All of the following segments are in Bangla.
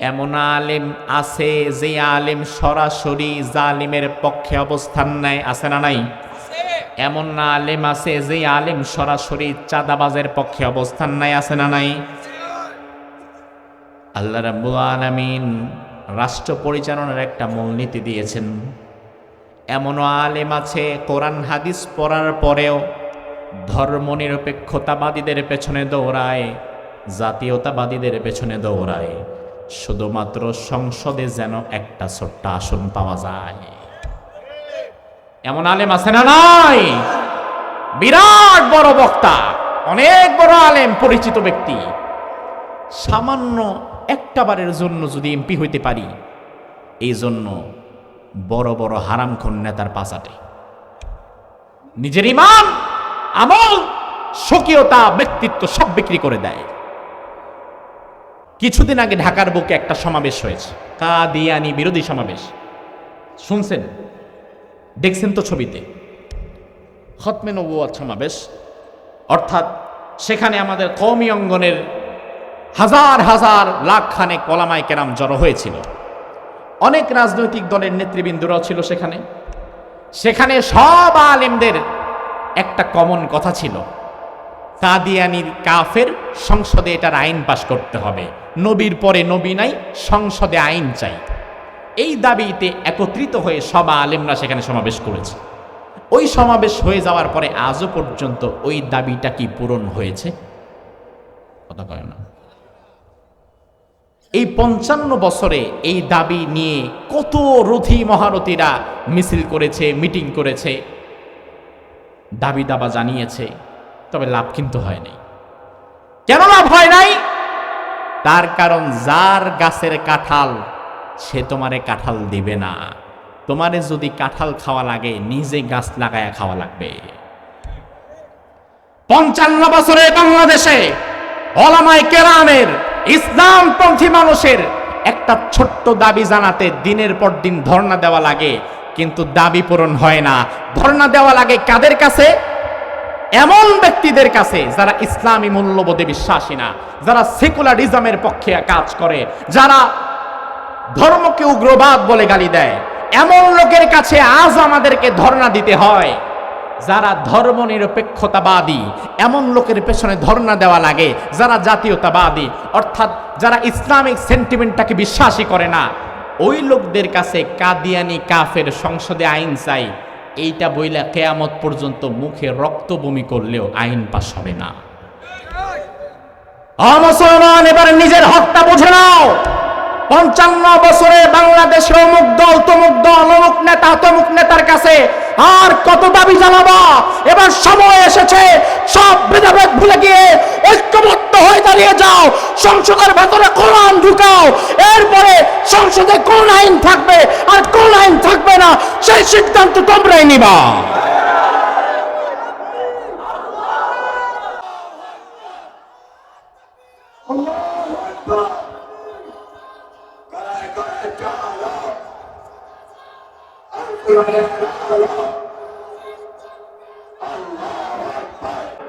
এমন আলেম আছে যে আলেম সরাসরি জালিমের পক্ষে অবস্থান নেয় আছে না নাই? এমন না আলেম আছে যে আলেম সরাসরি চাঁদাবাজের পক্ষে অবস্থান নেয় আছে না নাই? আল্লাহ রাব্বুল আলামিন রাষ্ট্র পরিচালনার একটা মূলনীতি দিয়েছেন। এমনও আলেম আছে কোরআন হাদিস পড়ার পরেও ধর্মনিরপেক্ষতাবাদীদের পেছনে দৌড়ায় জাতীয়তাবাদীদের পেছনে দৌড়ায়। শুধুমাত্র সংসদে যেন একটা ছোট্ট আসন পাওয়া যায়। এমন আলেম আছে না নাই? বিরাট বড় বক্তা, অনেক বড় আলেম, পরিচিত ব্যক্তি। সামান্য একটা বারের জন্য যদি এমপি হইতে পারি, এই জন্য বড় বড় হারামখোর নেতার পাশাটে। নিজের ইমান, আমল, স্বকীয়তা, ব্যক্তিত্ব সব বিক্রি করে দেয়। কিছুদিন আগে ঢাকার বুকে একটা সমাবেশ হয়েছে। কাদিয়ানি বিরোধী সমাবেশ। শুনছেন? দেখছেন তো ছবিতে? হতমে নবুয়াত সমাবেশ। অর্থাৎ সেখানে আমাদের কৌমি অঙ্গনের হাজার হাজার লাখ খানে কলামায় কেরাম জড়ো হয়েছিল। অনেক রাজনৈতিক দলের নেতৃবৃন্দরাও ছিল সেখানে। সেখানে সব আলেমদের একটা কমন কথা ছিল। কাদিয়ানির কাফের সংসদে এটার আইন পাশ করতে হবে। নবীর পরে নবী নাই, সংসদে আইন চাই। এই দাবিতে একত্রিত হয়ে সবা আলেমরা সেখানে সমাবেশ করেছে। ওই সমাবেশ হয়ে যাওয়ার পরে আজও পর্যন্ত ওই দাবিটা কি পূরণ হয়েছে? কথা কয় না। এই পঞ্চান্ন বছরে এই দাবি নিয়ে কত রথী মহারথীরা মিছিল করেছে, মিটিং করেছে, দাবি দাবা জানিয়েছে। তবে লাভ কিন্তু হয় নাই। কেন লাভ হয় নাই? তার কারণ যার গাছের কাঁঠাল, সে তোমারে কাঁঠাল দিবে না। তোমারে যদি কাঁঠাল খাওয়া লাগে, নিজে গাছ লাগায়া খাওয়া লাগবে। পঞ্চান্ন বছরে বাংলাদেশে অলামায় কেরামের ইসলামপন্থী মানুষের একটা ছোট্ট দাবি জানাতে দিনের পর দিন ধর্ণা দেওয়া লাগে, কিন্তু দাবি পূরণ হয় না। ধর্ণা দেওয়া লাগে কাদের কাছে? এমন ব্যক্তিদের কাছে যারা ইসলামী মূল্যবোধে বিশ্বাসী না, যারা সেকুলারিজমের পক্ষে কাজ করে, যারা ধর্মকে উগ্রবাদ বলে গালি দেয়, এমন লোকের কাছে আজ আমাদেরকে ধর্ণা দিতে হয়, যারা ধর্ম নিরপেক্ষতাবাদী এমন লোকের পেছনে ধর্ণা দেওয়া লাগে, যারা জাতীয়তাবাদী, অর্থাৎ যারা ইসলামিক সেন্টিমেন্টটাকে বিশ্বাসী করে না, ওই লোকদের কাছে কাদিয়ানি কাফের সংসদে আইন চাই এইটা বইলা কেয়ামত পর্যন্ত মুখে রক্ত বমি করলেও আইন পাশ হবে না। মুসলমান, এবার নিজের হকটা বুঝে নাও। পঞ্চান্ন বছরে বাংলাদেশে অমুক দল, তমুক দল, অমুক নেতা, তমুক নেতার কাছে আর কত দাবি জানাবা? এবার সময় এসেছে, সব ভেদাভেদ ভুলে গিয়ে ঐক্যবদ্ধ হয়ে দাঁড়িয়ে যাও। সংসদের ভেতরে কোরআন ঢুকাও। এরপরে সংসদে কোন আইন থাকবে আর কোন আইন থাকবে না, সেই সিদ্ধান্ত তোমরাই নিবা।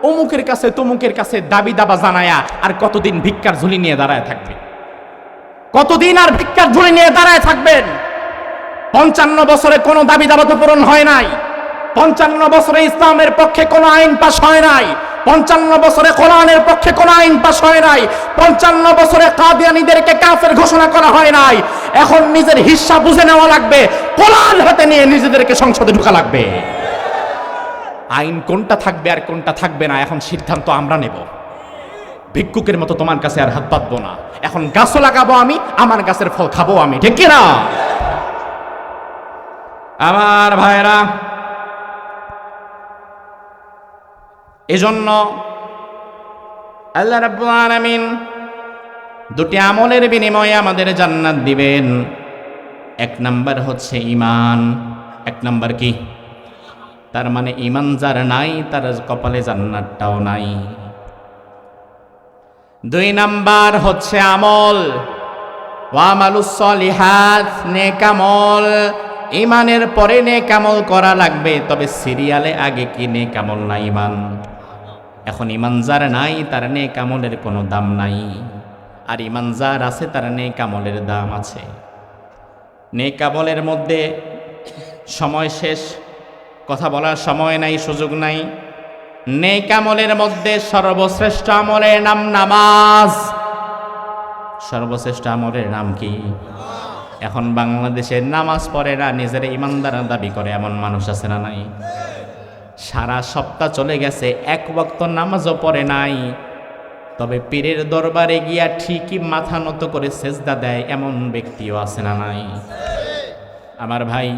অমুকের কাছে তমুকের কাছে দাবি দাবা জানায়া আর কতদিন ভিক্ষার ঝুলি নিয়ে দাঁড়ায় থাকবে? কতদিন আর ভিক্ষার ঝুলি নিয়ে দাঁড়ায় থাকবেন? পঞ্চান্ন বছরে কোনো দাবি দাবা তো পূরণ হয় নাই। পঞ্চান্ন বছরে ইসলামের পক্ষে কোনো আইন পাশ হয় নাই। পঞ্চান্ন বছরে কোরআনের পক্ষে কোনো আইন পাশ হয় নাই। পঞ্চান্ন বছরে কাদিয়ানিদেরকে কাফের ঘোষণা করা হয় নাই। এখন নিজের হিস্সা বুঝে নেওয়া লাগবে। কোরআন হাতে নিয়ে নিজেদেরকে সংসদে ঢোকা লাগবে। আইন কোনটা থাকবে আর কোনটা থাকবে না, এখন সিদ্ধান্ত আমরা নেব। ভিক্ষুকের মতো তোমার কাছে আর হাত পাতবো না। এখন গাছও লাগাবো আমি, আমার গাছের ফল খাব আমি। ঠিক না আমার ভাইরা এজন্য আল্লাহ রাব্বুল আলামিন দুটি আমলের বিনিময়ে আমাদের জান্নাত দিবেন। এক নাম্বার হচ্ছে ইমান এক নাম্বার কি? তার মানে ইমান যার নাই, তার কপালে জান্নাতটাও নাই। দুই নাম্বার হচ্ছে আমল। ওয়ামালুস সলিহাত নেকামল ইমানের পরে নেকামল করা লাগবে, তবে সিরিয়ালে আগে কি নেকামল না ইমান? এখন ইমান যার নাই, তার নেকামলের কোনো দাম নাই। আর ইমান যার আছে, তার নেক আমলের দাম আছে। নেক আমলের মধ্যে সময় শেষ, কথা বলার সময় নাই, সুযোগ নাই। নেক আমলের মধ্যে সর্বশ্রেষ্ঠ আমলের নাম নামাজ। সর্বশ্রেষ্ঠ আমলের নাম কি? এখন বাংলাদেশে নামাজ পড়ে না নিজের ইমানদার দাবি করে, এমন মানুষ আছে না নাই? সারা সপ্তাহ চলে গেছে, এক বক্ত নামাজও পড়ে নাই। তবে পীরের দরবারে গিয়া ঠিকই মাথা নত করে সেজদা দেয়, এমন ব্যক্তিও আছে না নাই? আমার ভাই,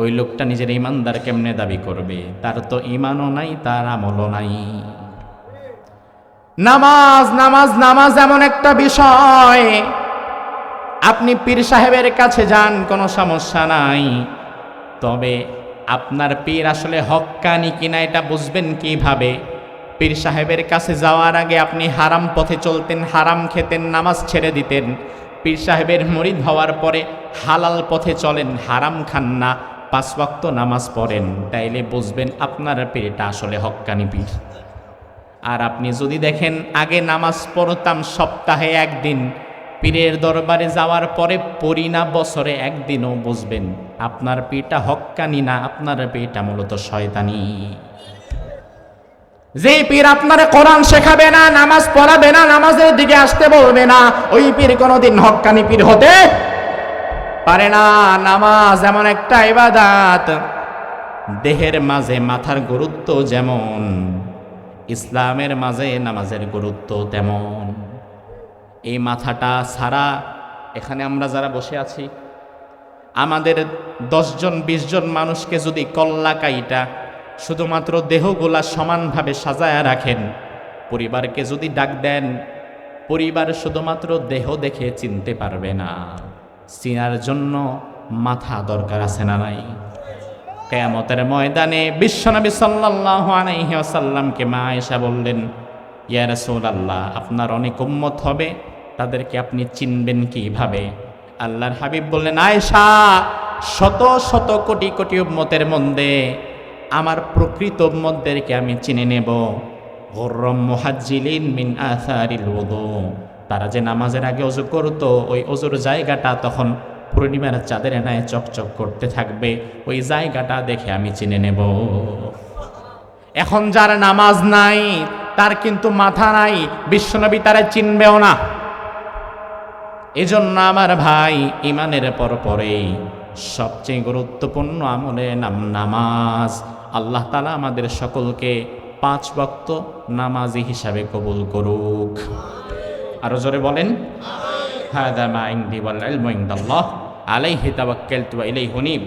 ওই লোকটা নিজের ইমানদার কেমনে দাবি করবে? তার তো ইমানও নাই, তার আমলও নাই। নামাজ নামাজ নামাজ এমন একটা বিষয় আপনি পীর সাহেবের কাছে যান, কোনো সমস্যা নাই। তবে আপনার পীর আসলে হক্কানি কিনা এটা বুঝবেন কীভাবে? পীর সাহেবের কাছে যাওয়ার আগে আপনি হারাম পথে চলতেন, হারাম খেতেন, নামাজ ছেড়ে দিতেন। পীর সাহেবের মরিদ হওয়ার পরে হালাল পথে চলেন, হারাম খান না, পাঁচ ওয়াক্ত নামাজ পড়েন। তাইলে বুঝবেন আপনার পীরটা আসলে হক্কানি পীর। আর আপনি যদি দেখেন, আগে নামাজ পড়তাম সপ্তাহে একদিন পীরের দরবারে যাওয়ার পরে না বছরে একদিনও বুঝবেন, আপনার পিটা হক্কানি না, আপনার পিটা মূলত শয়তানি। যে পীর আপনারে কোরআন শেখাবে না, নামাজ পড়াবে না, নামাজের দিকে আসতে বলবে না, ওই পীর কোনোদিন হক্কানি পীর হতে পারে না। নামাজ এমন একটা ইবাদাত, দেহের মাঝে মাথার গুরুত্ব যেমন, ইসলামের মাঝে নামাজের গুরুত্ব তেমন। এই মাথাটা ছাড়া এখানে আমরা যারা বসে আছি, আমাদের দশজন বিশ জন মানুষকে যদি কল্লা কাইটা শুধুমাত্র দেহগুলা সমানভাবে সাজায়া রাখেন, পরিবারকে যদি ডাক দেন, পরিবার শুধুমাত্র দেহ দেখে চিনতে পারবে না। চিনার জন্য মাথা দরকার আছে না নাই? কেয়ামতের ময়দানে বিশ্বনবী ওয়াসাল্লামকে মা এসা বললেন, ইয়া রাসূলুল্লাহ, আপনার অনেক উম্মত হবে তাদেরকে আপনি চিনবেন কীভাবে? আল্লাহর হাবিব বললেন, আয়েশা, শত শত কোটি কোটি উম্মতের মধ্যে আমার প্রকৃত উম্মতদেরকে আমি চিনে নেব। গরম মুহাজ্জিলিন মিন আসারিল তারা যে নামাজের আগে অজু করতো, ওই অজুর জায়গাটা তখন পূর্ণিমার চাঁদের এনায় চকচক করতে থাকবে। ওই জায়গাটা দেখে আমি চিনে নেব। এখন যার নামাজ নাই, তার কিন্তু মাথা নাই, বিশ্বনবী তারা চিনবেও না। এজন্য আমার ভাই ইমানের পর পরেই সবচেয়ে গুরুত্বপূর্ণ আমলে নাম নামাজ। আল্লাহ তালা আমাদের সকলকে পাঁচ বক্ত নামাজি হিসাবে কবুল করুক। আরও জোরে বলেন হায়দা মা ইন্দি আলাইহি তাওয়াক্কালতু ওয়া ইলাইহি হুনিব